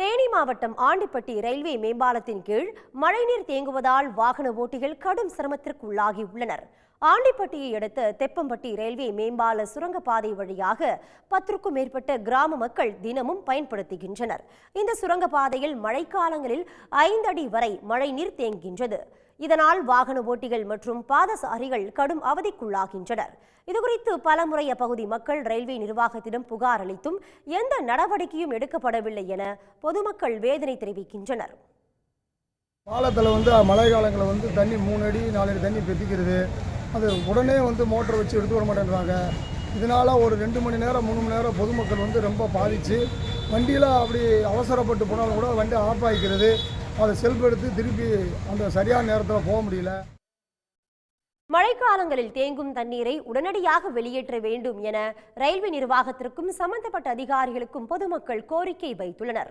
തേനി தேனி மாவட்டம் ஆண்டிப்பட்டி ரயில்வே மேம்பாலத்தின் கீழ் மழைநீர் தேங்குவதால் வாகன ஓட்டிகள் கடும் சிரமத்திற்கு உள்ளாகி உள்ளனர் ஆண்டிப்பட்டியை அடுத்த தெப்பம்பட்டி ரயில்வே மேம்பால சுரங்கப்பாதை வழியாக பத்திற்கும் மேற்பட்ட கிராம மக்கள் தினமும் பயன்படுத்துகின்றனர். இந்த சுரங்கப்பாதையில் மழைக்காலங்களில் ஐந்து அடி வரை மழைநீர் தேங்குகின்றது. இதனால் வாகன ஓட்டிகள் மற்றும் பாதசாரிகள் கடும் அவதிக்குள்ளாகின்றனர். இதுகுறித்து பலமுறை அப்பகுதி மக்கள் ரயில்வே நிர்வாகத்திடம் புகார் அளித்தும் எந்த நடவடிக்கையும் எடுக்கப்படவில்லை என பொதுமக்கள் வேதனை தெரிவிக்கின்றனர். பாலத்தில் வந்து மழை காலங்களில் வந்து தண்ணி மூணு அடி நாலு அடி தண்ணி பெத்திக்கிறது. அது உடனே வந்து மோட்டர் வச்சு எடுத்து வர மாட்டேன்றாங்க. இதனால் ஒரு ரெண்டு மணி நேரம் மூணு மணி நேரம் பொதுமக்கள் வந்து ரொம்ப பாதிச்சு வண்டியில் அப்படி அவசரப்பட்டு போனாலும் கூட வண்டி ஆஃப் ஆகிக்கிறது அதை செல்ஃப் எடுத்து திருப்பி அந்த சரியான நேரத்தில் போக முடியல. மழைக்காலங்களில் தேங்கும் தண்ணீரை உடனடியாக வெளியேற்ற வேண்டும் என ரயில்வே நிர்வாகத்திற்கும் சம்பந்தப்பட்ட அதிகாரிகளுக்கும் பொதுமக்கள் கோரிக்கை வைத்துள்ளனர்.